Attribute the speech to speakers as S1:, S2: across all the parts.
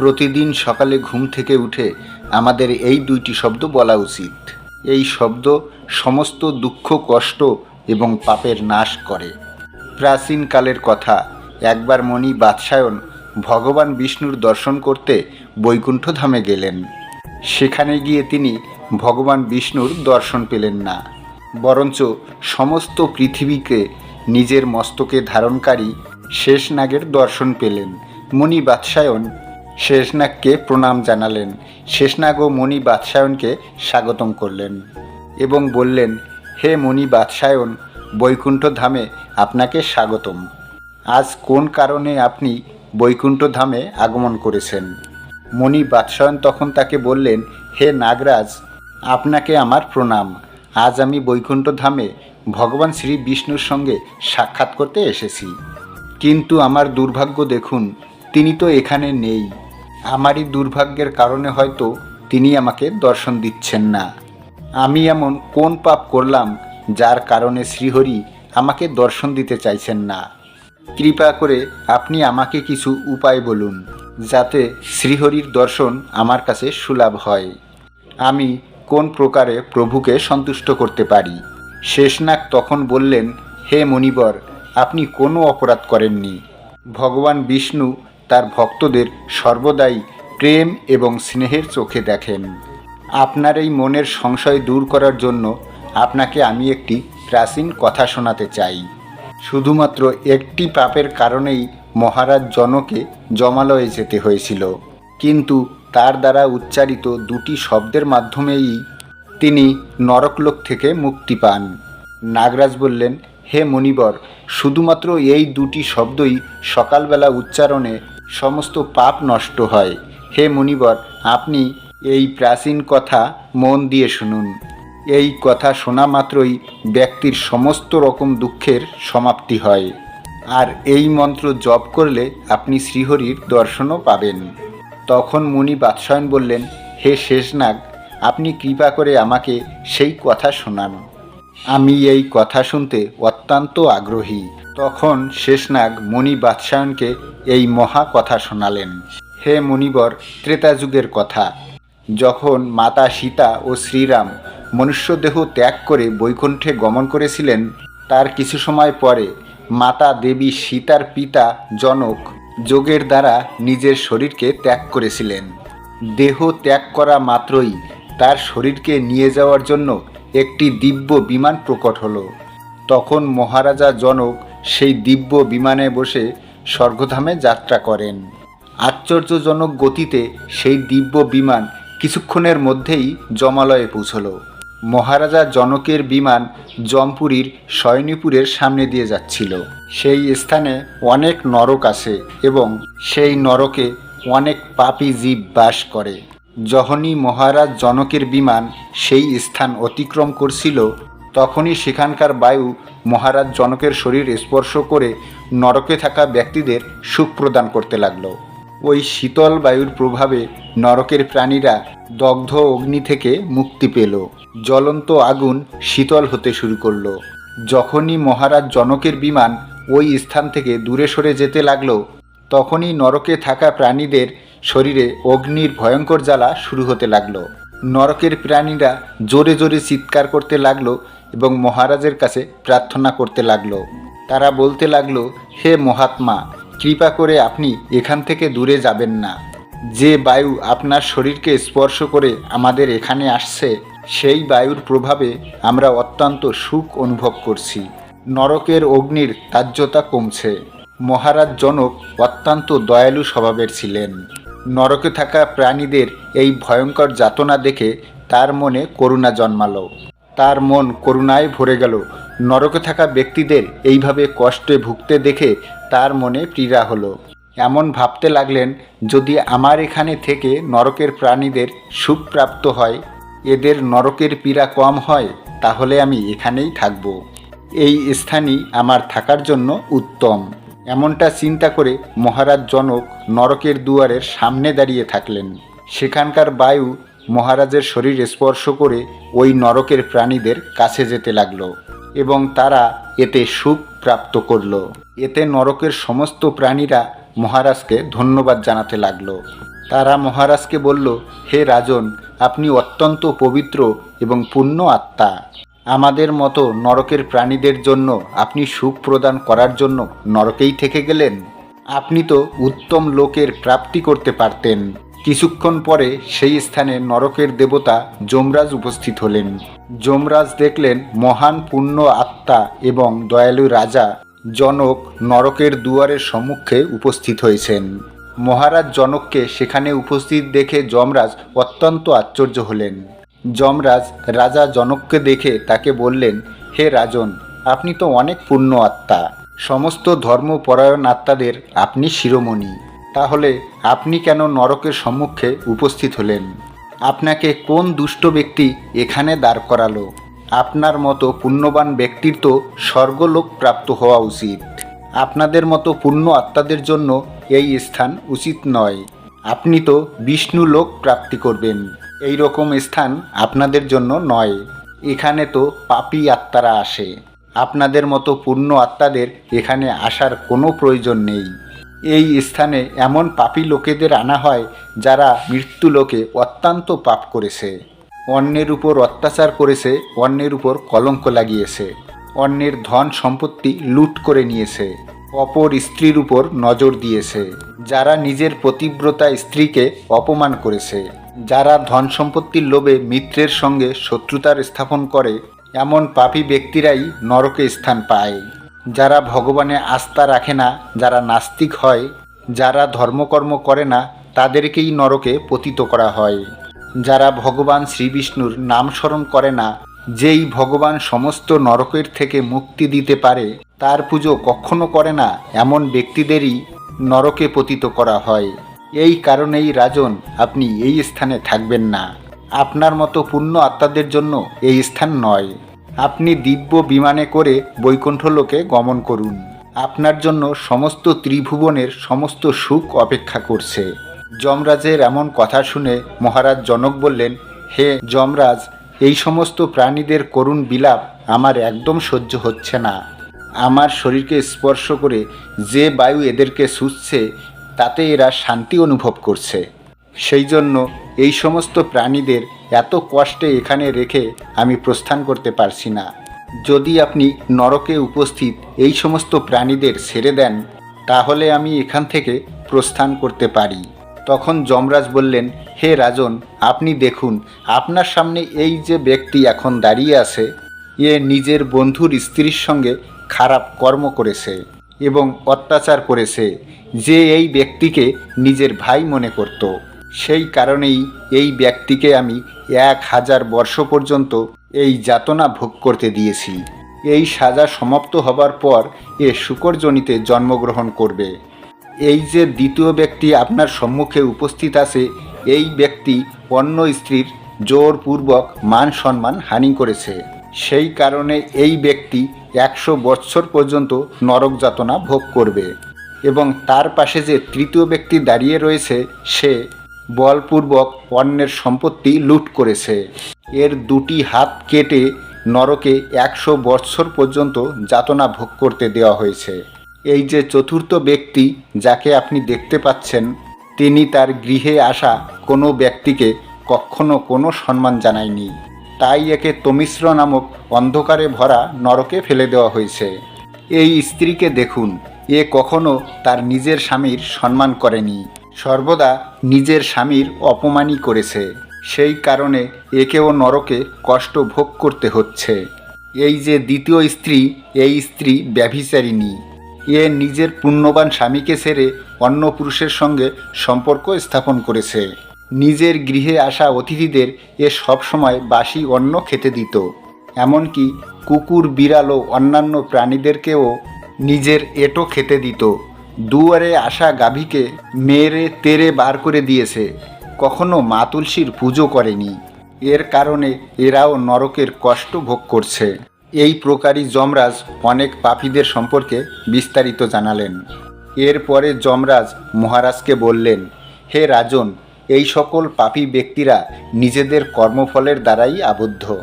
S1: প্রতিদিন সকালে ঘুম থেকে উঠে আমাদের এই দুইটি শব্দ বলা উচিত। এই শব্দ সমস্ত দুঃখ, কষ্ট এবং পাপের নাশ করে। প্রাচীনকালের কথা, একবার মণি বাদশায়ন ভগবান বিষ্ণুর দর্শন করতে বৈকুণ্ঠ ধামে গেলেন। সেখানে গিয়ে তিনি ভগবান বিষ্ণুর দর্শন পেলেন না। বরঞ্চ সমস্ত পৃথিবীকে নিজের মস্তকে ধারণকারী শেষনাগের দর্শন পেলেন। মণি বাদশায়ন শেষনাগকে প্রণাম জানালেন। শেষনাগ ও মণি বাদশায়নকে স্বাগতম করলেন এবং বললেন, হে মণি বাদশায়ন বৈকুণ্ঠ ধামে আপনাকে স্বাগতম। আজ কোন কারণে আপনি বৈকুণ্ঠ ধামে আগমন করেছেন? মণি বাদশায়ন তখন তাকে বললেন, হে নাগরাজ, আপনাকে আমার প্রণাম। আজ আমি বৈকুণ্ঠ ধামে ভগবান শ্রী বিষ্ণুর সঙ্গে সাক্ষাৎ করতে এসেছি। কিন্তু আমার দুর্ভাগ্য দেখুন, তিনি তো এখানে নেই। আমারই দুর্ভাগ্যের কারণে হয়তো তিনি আমাকে দর্শন দিচ্ছেন না। আমি এমন কোন পাপ করলাম যার কারণে শ্রীহরি আমাকে দর্শন দিতে চাইছেন না। কৃপা করে আপনি আমাকে কিছু উপায় বলুন, যাতে শ্রীহরির দর্শন আমার কাছে সুলভ হয়। আমি কোন প্রকারে প্রভুকে সন্তুষ্ট করতে পারি? শেষনাগ তখন বললেন, হে মণিবর, আপনি কোনো অপরাধ করেননি। ভগবান বিষ্ণু তার ভক্তদের সর্বদাই প্রেম এবং স্নেহের চোখে দেখেন। আপনার এই মনের সংশয় দূর করার জন্য আপনাকে আমি একটি প্রাচীন কথা শোনাতে চাই। শুধুমাত্র একটি পাপের কারণেই মহারাজ জনকে জমালয়ে যেতে হয়েছিল। কিন্তু তার দ্বারা উচ্চারিত দুটি শব্দের মাধ্যমেই তিনি নরকলোক থেকে মুক্তি পান। নাগরাজ বললেন, হে মণিবর, শুধুমাত্র এই দুটি শব্দই সকালবেলা উচ্চারণে সমস্ত পাপ নষ্ট হয়। হে মণিবর আপনি এই প্রাচীন কথা মন দিয়ে শুনুন। এই কথা শোনা মাত্রই ব্যক্তির সমস্ত রকম দুঃখের সমাপ্তি হয়। আর এই মন্ত্র জপ করলে আপনি শ্রীহরির দর্শনও পাবেন। তখন মুনি বাদশায়ন বললেন, হে শেষনাগ, আপনি কৃপা করে আমাকে সেই কথা শোনান। আমি এই কথা শুনতে অত্যন্ত আগ্রহী। তখন শেষনাগ মণি বাদশায়নকে এই মহা কথা শোনালেন। হে মণিবর ত্রেতাযুগের কথা। যখন মাতা সীতা ও শ্রীরাম মনুষ্যদেহ ত্যাগ করে বৈকুণ্ঠে গমন করেছিলেন, তার কিছু সময় পরে মাতা দেবী সীতার পিতা জনক যোগের দ্বারা নিজের শরীরকে ত্যাগ করেছিলেন। দেহ ত্যাগ করা মাত্রই তার শরীরকে নিয়ে যাওয়ার জন্য একটি দিব্য বিমান প্রকট হলো। তখন মহারাজা জনক সেই দিব্য বিমানে বসে স্বর্গধামে যাত্রা করেন। আশ্চর্যজনক গতিতে সেই দিব্য বিমান কিছুক্ষণের মধ্যেই জমালয়ে পৌঁছল। মহারাজা জনকের বিমান জমপুরীর সয়নীপুরের সামনে দিয়ে যাচ্ছিল। সেই স্থানে অনেক নরক আছে এবং সেই নরকে অনেক পাপী জীব বাস করে। যখনই মহারাজ জনকের বিমান সেই স্থান অতিক্রম করছিল, তখনই সেখানকার বায়ু মহারাজ জনকের শরীর স্পর্শ করে নরকে থাকা ব্যক্তিদের সুখ প্রদান করতে লাগল। ওই শীতল বায়ুর প্রভাবে নরকের প্রাণীরা দগ্ধ অগ্নি থেকে মুক্তি পেল। জ্বলন্ত আগুন শীতল হতে শুরু করল। যখনই মহারাজ জনকের বিমান ওই স্থান থেকে দূরে সরে যেতে লাগল তখনই নরকে থাকা প্রাণীদের শরীরে অগ্নির ভয়ঙ্কর জ্বালা শুরু হতে লাগল। নরকের প্রাণীরা জোরে জোরে চিৎকার করতে লাগল এবং মহারাজের কাছে প্রার্থনা করতে লাগল। তারা বলতে লাগল, হে মহাত্মা, কৃপা করে আপনি এখান থেকে দূরে যাবেন না। যে বায়ু আপনার শরীরকে স্পর্শ করে আমাদের এখানে আসছে, সেই বায়ুর প্রভাবে আমরা অত্যন্ত সুখ অনুভব করছি। নরকের অগ্নির তাজ্যতা কমছে। মহারাজ জনক অত্যন্ত দয়ালু স্বভাবের ছিলেন। নরকে থাকা প্রাণীদের এই ভয়ঙ্কর যাতনা দেখে তার মনে করুণা জন্মালো। তার মন করুণায় ভরে গেল। নরকে থাকা ব্যক্তিদের এইভাবে কষ্টে ভুগতে দেখে তার মনে পীড়া হলো। এমন ভাবতে লাগলেন, যদি আমার এখানে থেকে নরকের প্রাণীদের সুখ প্রাপ্ত হয়, এদের নরকের পীড়া কম হয়, তাহলে আমি এখানেই থাকব। এই স্থানই আমার থাকার জন্য উত্তম। এমনটা চিন্তা করে মহারাজ জনক নরকের দুয়ারের সামনে দাঁড়িয়ে থাকলেন। সেখানকার বায়ু মহারাজের শরীর স্পর্শ করে ওই নরকের প্রাণীদের কাছে যেতে লাগল এবং তারা এতে সুখ প্রাপ্ত করল। এতে নরকের সমস্ত প্রাণীরা মহারাজকে ধন্যবাদ জানাতে লাগল। তারা মহারাজকে বলল, হে রাজন, আপনি অত্যন্ত পবিত্র এবং পুণ্য আত্মা। আমাদের মতো নরকের প্রাণীদের জন্য আপনি সুখ প্রদান করার জন্য নরকেই থেকে গেলেন। আপনি তো উত্তম লোকের প্রাপ্তি করতে পারতেন। কিছুক্ষণ পরে সেই স্থানে নরকের দেবতা যমরাজ উপস্থিত হলেন। যমরাজ দেখলেন মহান পুণ্য আত্মা এবং দয়ালু রাজা জনক নরকের দুয়ারের সম্মুখে উপস্থিত হয়েছেন। মহারাজ জনককে সেখানে উপস্থিত দেখে যমরাজ অত্যন্ত আশ্চর্য হলেন। যমরাজ রাজা জনককে দেখে তাকে বললেন, হে রাজন, আপনি তো অনেক পুণ্য আত্মা। সমস্ত ধর্মপরায়ণ আত্মাদের আপনি শিরোমণি। তাহলে আপনি কেন নরকের সম্মুখে উপস্থিত হলেন? আপনাকে কোন দুষ্ট ব্যক্তি এখানে দাঁড় করালো? আপনার মতো পুণ্যবান ব্যক্তির তো স্বর্গলোক প্রাপ্ত হওয়া উচিত। আপনাদের মতো পুণ্য আত্মাদের জন্য এই স্থান উচিত নয়। আপনি তো বিষ্ণু লোক প্রাপ্তি করবেন। এই রকম স্থান আপনাদের জন্য নয়। এখানে তো পাপী আত্মারা আসে। আপনাদের মতো পূর্ণ আত্মাদের এখানে আসার কোনো প্রয়োজন নেই। এই স্থানে এমন পাপী লোকেদের আনা হয় যারা মৃত্যু লোকে অত্যন্ত পাপ করেছে। অন্যের উপর অত্যাচার করেছে, অন্যের উপর কলঙ্ক লাগিয়েছে। অন্যের ধন সম্পত্তি লুট করে নিয়েছে। অপর স্ত্রীর উপর নজর দিয়েছে। যারা নিজের পতিব্রতা স্ত্রীকে অপমান করেছে। যারা ধন সম্পত্তির লোভে মিত্রের সঙ্গে শত্রুতার স্থাপন করে, এমন পাপী ব্যক্তিরাই নরকে স্থান পায়। যারা ভগবানে আস্থা রাখে না, যারা নাস্তিক হয়, যারা ধর্মকর্ম করে না, তাদেরকেই নরকে পতিত করা হয়। যারা ভগবান শ্রীবিষ্ণুর নাম স্মরণ করে না, যেই ভগবান সমস্ত নরকের থেকে মুক্তি দিতে পারে, তার পুজো কখনো করে না, এমন ব্যক্তিদেরই নরকে পতিত করা হয়। এই কারণেই রাজন, আপনি এই স্থানে থাকবেন না। আপনার মতো পুণ্য আত্মাদের জন্য এই স্থান নয়। আপনি দিব্য বিমানে করে বৈকুণ্ঠ লোকে গমন করুন। আপনার জন্য সমস্ত ত্রিভুবনের সমস্ত সুখ অপেক্ষা করছে। যমরাজের এমন কথা শুনে মহারাজ জনক বললেন, হে যমরাজ, এই সমস্ত প্রাণীদের করুণ বিলাপ আমার একদম সহ্য হচ্ছে না। আমার শরীরকে স্পর্শ করে যে বায়ু এদেরকে শুচ্ছে তাতে এরা শান্তি অনুভব করছে। সেই জন্য এই সমস্ত প্রাণীদের এত কষ্টে এখানে রেখে আমি প্রস্থান করতে পারছি না। যদি আপনি নরকে উপস্থিত এই সমস্ত প্রাণীদের ছেড়ে দেন, তাহলে আমি এখান থেকে প্রস্থান করতে পারি। তখন যমরাজ বললেন, হে রাজন, আপনি দেখুন, আপনার সামনে এই যে ব্যক্তি এখন দাঁড়িয়ে আছে, এ নিজের বন্ধুর স্ত্রীর সঙ্গে খারাপ কর্ম করেছে এবং অত্যাচার করেছে। যে এই ব্যক্তিকে নিজের ভাই মনে করত। সেই কারণেই এই ব্যক্তিকে আমি এক হাজার বর্ষ পর্যন্ত এই যাতনা ভোগ করতে দিয়েছি। এই সাজা সমাপ্ত হবার পর এ শুকরজনিতে জন্মগ্রহণ করবে। এই যে দ্বিতীয় ব্যক্তি আপনার সম্মুখে উপস্থিত আছে, এই ব্যক্তি অন্য স্ত্রীর জোরপূর্বক মান সম্মান হানি করেছে। সেই কারণে এই ব্যক্তি একশো বৎসর পর্যন্ত নরক যাতনা ভোগ করবে। এবং তার পাশে যে তৃতীয় ব্যক্তি দাঁড়িয়ে রয়েছে, সে বলপূর্বক অন্যের সম্পত্তি লুট করেছে। এর দুটি হাত কেটে নরকে একশো বৎসর পর্যন্ত যাতনা ভোগ করতে দেওয়া হয়েছে। এই যে চতুর্থ ব্যক্তি যাকে আপনি দেখতে পাচ্ছেন, তিনি তার গৃহে আসা কোনো ব্যক্তিকে কখনো কোনো সম্মান জানায়নি। তাই একে তমিশ্র নামক অন্ধকারে ভরা নরকে ফেলে দেওয়া হয়েছে। এই স্ত্রীকে দেখুন। এ কখনো তার নিজের স্বামীর সম্মান করেনি। সর্বদা নিজের স্বামীর অপমানই করেছে। সেই কারণে একেও নরকে কষ্ট ভোগ করতে হচ্ছে। এই যে দ্বিতীয় স্ত্রী, এই স্ত্রী ব্যভিচারিণী। এ নিজের পুণ্যবান স্বামীকে ছেড়ে অন্য পুরুষের সঙ্গে সম্পর্ক স্থাপন করেছে। নিজের গৃহে আসা অতিথিদের এ সবসময় বাসি অন্ন খেতে দিত। এমনকি কুকুর, বিড়াল ও অন্যান্য প্রাণীদেরকেও নিজের এটো খেতে দিত। দুয়ারে আসা গাভীকে মেরে তেরে বার করে দিয়েছে। কখনো মা তুলসীর পুজো করেনি। এর কারণে এরাও নরকের কষ্ট ভোগ করছে। এই প্রকারই যমরাজ অনেক পাপীদের সম্পর্কে বিস্তারিত জানালেন। এরপরে যমরাজ মহারাজকে বললেন, হে রাজন, এই সকল পাপী ব্যক্তিরা নিজেদের কর্মফলের দ্বারাই আবদ্ধ।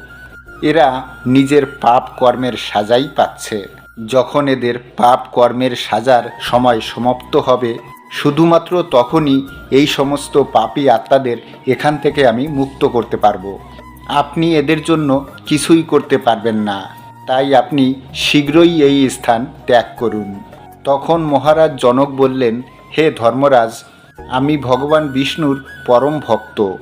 S1: এরা নিজের পাপ কর্মের সাজাই পাচ্ছে। যখন এদের পাপ কর্মের সাজার সময় সমাপ্ত হবে, শুধুমাত্র তখনই এই সমস্ত পাপী আত্মাদের এখান থেকে আমি মুক্ত করতে পারব। আপনি এদের জন্য কিছুই করতে পারবেন না। তাই আপনি শীঘ্রই এই স্থান ত্যাগ করুন। তখন মহারাজ জনক বললেন, হে ধর্মরাজ, আমি ভগবান বিষ্ণুর পরম ভক্ত।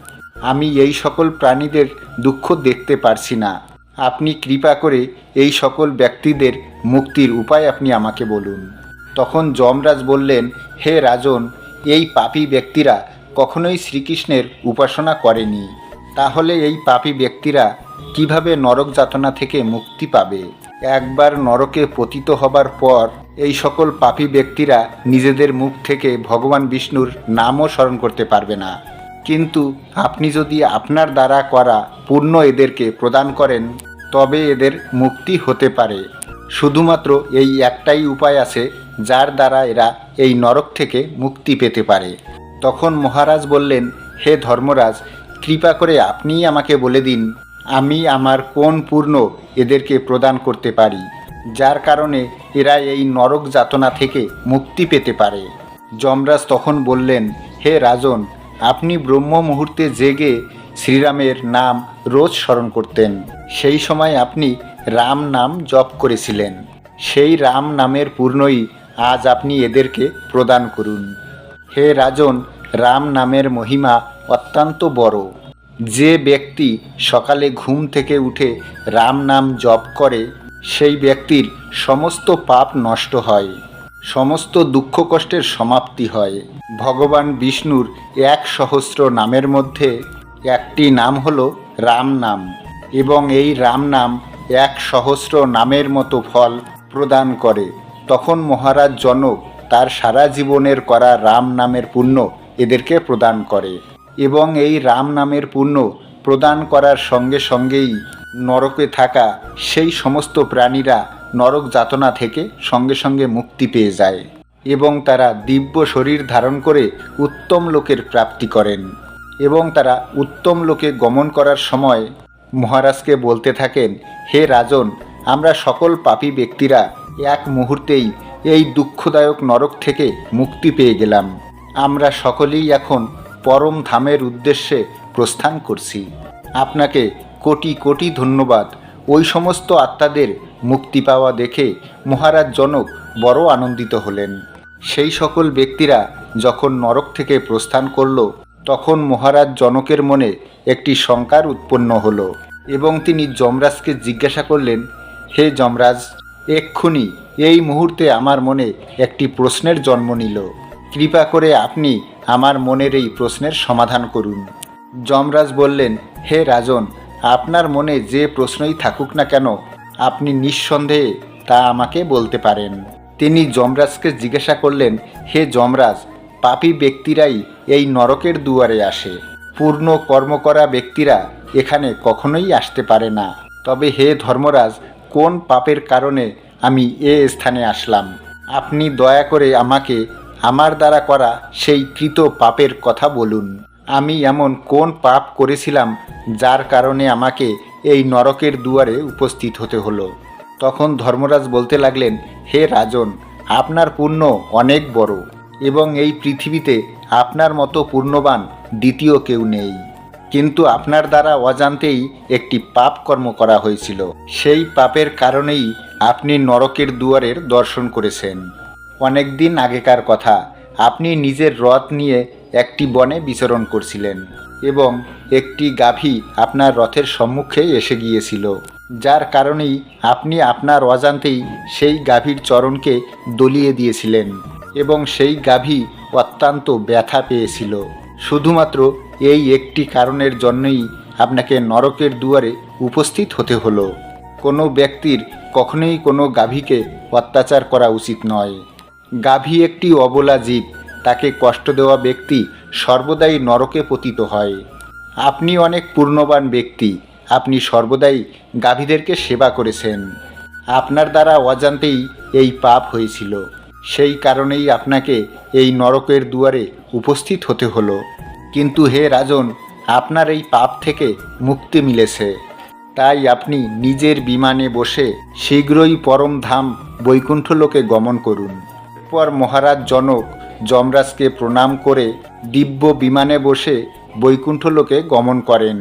S1: আমি এই সকল প্রাণীদের দুঃখ দেখতে পারছি না। আপনি কৃপা করে এই সকল ব্যক্তিদের মুক্তির উপায় আপনি আমাকে বলুন। তখন যমরাজ বললেন, হে রাজন, এই পাপী ব্যক্তিরা কখনোই শ্রীকৃষ্ণের উপাসনা করেনি। তাহলে এই পাপী ব্যক্তিরা কীভাবে নরক যাতনা থেকে মুক্তি পাবে? একবার নরকে পতিত হবার পর এই সকল পাপী ব্যক্তিরা নিজেদের মুখ থেকে ভগবান বিষ্ণুর নামও স্মরণ করতে পারবে না। কিন্তু আপনি যদি আপনার দ্বারা করা পূর্ণ এদেরকে প্রদান করেন, তবে এদের মুক্তি হতে পারে। শুধুমাত্র এই একটাই উপায় আছে যার দ্বারা এরা এই নরক থেকে মুক্তি পেতে পারে। তখন মহারাজ বললেন, হে ধর্মরাজ, কৃপা করে আপনিই আমাকে বলে দিন, আমি আমার কোন পূর্ণ এদেরকে প্রদান করতে পারি, যার কারণে এরা এই নরক যাতনা থেকে মুক্তি পেতে পারে। যমরাজ তখন বললেন, হে রাজন, আপনি ব্রহ্ম মুহূর্তে জেগে শ্রীরামের নাম রোজ স্মরণ করতেন। সেই সময় আপনি রাম নাম জপ করেছিলেন। সেই রাম নামের পূর্ণই আজ আপনি এদেরকে প্রদান করুন। হে রাজন, রাম নামের মহিমা অত্যন্ত বড়। যে ব্যক্তি সকালে ঘুম থেকে উঠে রাম নাম জপ করে, সেই ব্যক্তির সমস্ত পাপ নষ্ট হয়, সমস্ত দুঃখ কষ্টের সমাপ্তি হয়। ভগবান বিষ্ণুর এক সহস্র নামের মধ্যে একটি নাম হল রাম নাম এবং এই রাম নাম এক সহস্র নামের মতো ফল প্রদান করে। তখন মহারাজ জনক তার সারা জীবনের করা রাম নামের পুণ্য এদেরকে প্রদান করে এবং এই রাম নামের পুণ্য প্রদান করার সঙ্গে সঙ্গেই নরকে থাকা সেই সমস্ত প্রাণীরা নরক যাতনা থেকে সঙ্গে সঙ্গে মুক্তি পেয়ে যায় এবং তারা দিব্য শরীর ধারণ করে উত্তম লোকের প্রাপ্তি করেন এবং তারা উত্তম লোকে গমন করার সময় মহারাজকে বলতে থাকেন হে রাজন, আমরা সকল পাপী ব্যক্তিরা এক মুহূর্তেই এই দুঃখদায়ক নরক থেকে মুক্তি পেয়ে গেলাম। আমরা সকলেই এখন পরম ধামের উদ্দেশ্যে প্রস্থান করছি। আপনাকে কোটি কোটি ধন্যবাদ। ওই সমস্ত আত্মাদের মুক্তি পাওয়া দেখে মহারাজ জনক বড় আনন্দিত হলেন। সেই সকল ব্যক্তিরা যখন নরক থেকে প্রস্থান করল, তখন মহারাজ জনকের মনে একটি শঙ্কার উৎপন্ন হলো। এবং তিনি যমরাজকে জিজ্ঞাসা করলেন, হে যমরাজ, এক্ষুনি এই মুহূর্তে আমার মনে একটি প্রশ্নের জন্ম নিল। কৃপা করে আপনি আমার মনের এই প্রশ্নের সমাধান করুন। যমরাজ বললেন, হে রাজন, আপনার মনে যে প্রশ্নই থাকুক না কেন, আপনি নিঃসন্দেহে তা আমাকে বলতে পারেন। তিনি যমরাজকে জিজ্ঞাসা করলেন, হে যমরাজ, পাপী ব্যক্তিরাই এই নরকের দুয়ারে আসে। পূর্ণ কর্ম করা ব্যক্তিরা এখানে কখনোই আসতে পারে না। তবে হে ধর্মরাজ, কোন পাপের কারণে আমি এ স্থানে আসলাম? আপনি দয়া করে আমাকে, আমার দ্বারা করা সেই কৃত পাপের কথা বলুন। আমি এমন কোন পাপ করেছিলাম যার কারণে আমাকে এই নরকের দুয়ারে উপস্থিত হতে হলো? তখন ধর্মরাজ বলতে লাগলেন, হে রাজন, আপনার পুণ্য অনেক বড় এবং এই পৃথিবীতে আপনার মতো পূর্ণবান দ্বিতীয় কেউ নেই। কিন্তু আপনার দ্বারা অজান্তেই একটি পাপ কর্ম করা হয়েছিল। সেই পাপের কারণেই আপনি নরকের দুয়ারের দর্শন করেছেন। অনেক দিন আগেকার কথা, আপনি নিজের রথ নিয়ে একটি বনে বিচরণ করছিলেন এবং একটি গাভী আপনার রথের সম্মুখে এসে গিয়েছিল, যার কারণেই আপনি আপনার অজান্তেই সেই গাভীর চরণকে দলিয়ে দিয়েছিলেন এবং সেই গাভী অত্যন্ত ব্যথা পেয়েছিল। শুধুমাত্র এই একটি কারণের জন্যই আপনাকে নরকের দুয়ারে উপস্থিত হতে হলো। কোনো ব্যক্তির কখনোই কোনো গাভীকে অত্যাচার করা উচিত নয়। গাভী একটি অবলা জীব, তাকে কষ্ট দেওয়া ব্যক্তি সর্বদাই নরকে পতিত হয়। আপনি অনেক পূর্ণবান ব্যক্তি, আপনি সর্বদাই গাভীদেরকে সেবা করেছেন। আপনার দ্বারা অজান্তেই এই পাপ হয়েছিল। সেই কারণেই আপনাকে এই নরকের দুয়ারে উপস্থিত হতে হলো। কিন্তু হে রাজন, আপনার এই পাপ থেকে মুক্তি মিলেছে। তাই আপনি নিজের বিমানে বসে শীঘ্রই পরম ধাম বৈকুণ্ঠ লোকে গমন করুন। পর মহারাজ জনক যমরাজকে প্রণাম করে দিব্য বিমানে বসে বৈকুণ্ঠ লোকে গমন করেন।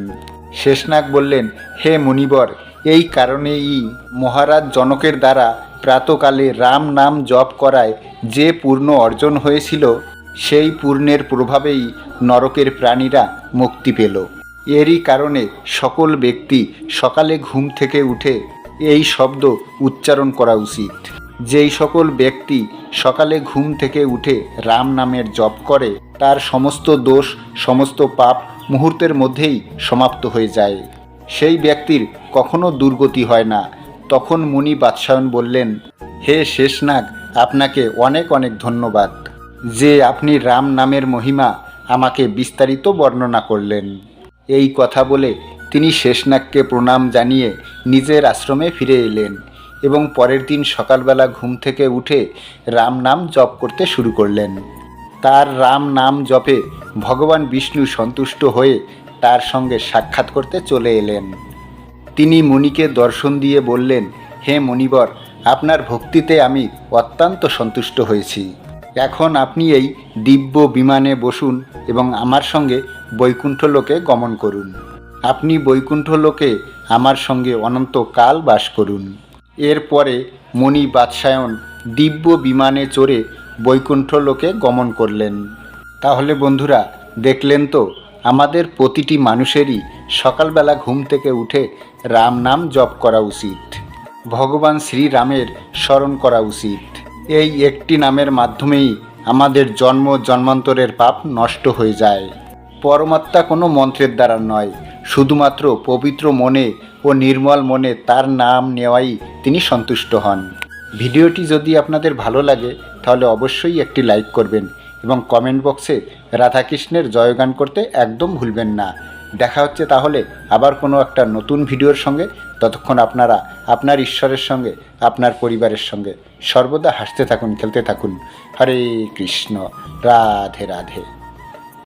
S1: শেষনাগ বললেন, হে মুনিবর, এই কারণেই মহারাজ জনকের দ্বারা প্রাতকালে রাম নাম জপ করায় যে পূর্ণ অর্জন হয়েছিল সেই পূর্ণের প্রভাবেই নরকের প্রাণীরা মুক্তি পেল। এরই কারণে সকল ব্যক্তি সকালে ঘুম থেকে উঠে এই শব্দ উচ্চারণ করা উচিত। যেই সকল ব্যক্তি সকালে ঘুম থেকে উঠে রাম নামের জপ করে, তার সমস্ত দোষ, সমস্ত পাপ মুহূর্তের মধ্যেই সমাপ্ত হয়ে যায়। সেই ব্যক্তির কখনো দুর্গতি হয় না। তখন মুনি বাদশায়ন বললেন, হে শেষনাগ, আপনাকে অনেক অনেক ধন্যবাদ। যে আপনি রাম নামের মহিমা আমাকে বিস্তারিত বর্ণনা করলেন। এই কথা বলে তিনি শেষনাগকে প্রণাম জানিয়ে নিজের আশ্রমে ফিরে এলেন এবং পরের দিন সকালবেলা ঘুম থেকে উঠে রাম নাম জপ করতে শুরু করলেন। তার রাম নাম জপে ভগবান বিষ্ণু সন্তুষ্ট হয়ে তার সঙ্গে সাক্ষাৎ করতে চলে এলেন। তিনি মুনিকে দর্শন দিয়ে বললেন, হে মণিবর আপনার ভক্তিতে আমি অত্যন্ত সন্তুষ্ট হয়েছি। এখন আপনি এই দিব্য বিমানে বসুন এবং আমার সঙ্গে বৈকুণ্ঠ লোকে গমন করুন। আপনি বৈকুণ্ঠ লোকে আমার সঙ্গে অনন্তকাল বাস করুন। এরপরে মণি বাদশায়ন দিব্য বিমানে চড়ে বৈকুণ্ঠ লোকে গমন করলেন। তাহলে বন্ধুরা, দেখলেন তো, আমাদের প্রতিটি মানুষেরই সকালবেলা ঘুম থেকে উঠে রাম নাম জপ করা উচিত। ভগবান শ্রীরামের স্মরণ করা উচিত। এই একটি নামের মাধ্যমেই আমাদের জন্ম জন্মান্তরের পাপ নষ্ট হয়ে যায়। পরমাত্মা কোনো মন্ত্রের দ্বারা নয়, শুধুমাত্র পবিত্র মনে ও নির্মল মনে তার নাম নেওয়াই তিনি সন্তুষ্ট হন। ভিডিওটি যদি আপনাদের ভালো লাগে, তাহলে অবশ্যই একটি লাইক করবেন এবং কমেন্ট বক্সে রাধাকৃষ্ণের জয়গান করতে একদম ভুলবেন না। দেখা হচ্ছে তাহলে আবার কোনো একটা নতুন ভিডিওর সঙ্গে। ততক্ষণ আপনারা আপনার ঈশ্বরের সঙ্গে, আপনার পরিবারের সঙ্গে সর্বদা হাসতে থাকুন, খেলতে থাকুন। হরে কৃষ্ণ, রাধে রাধে।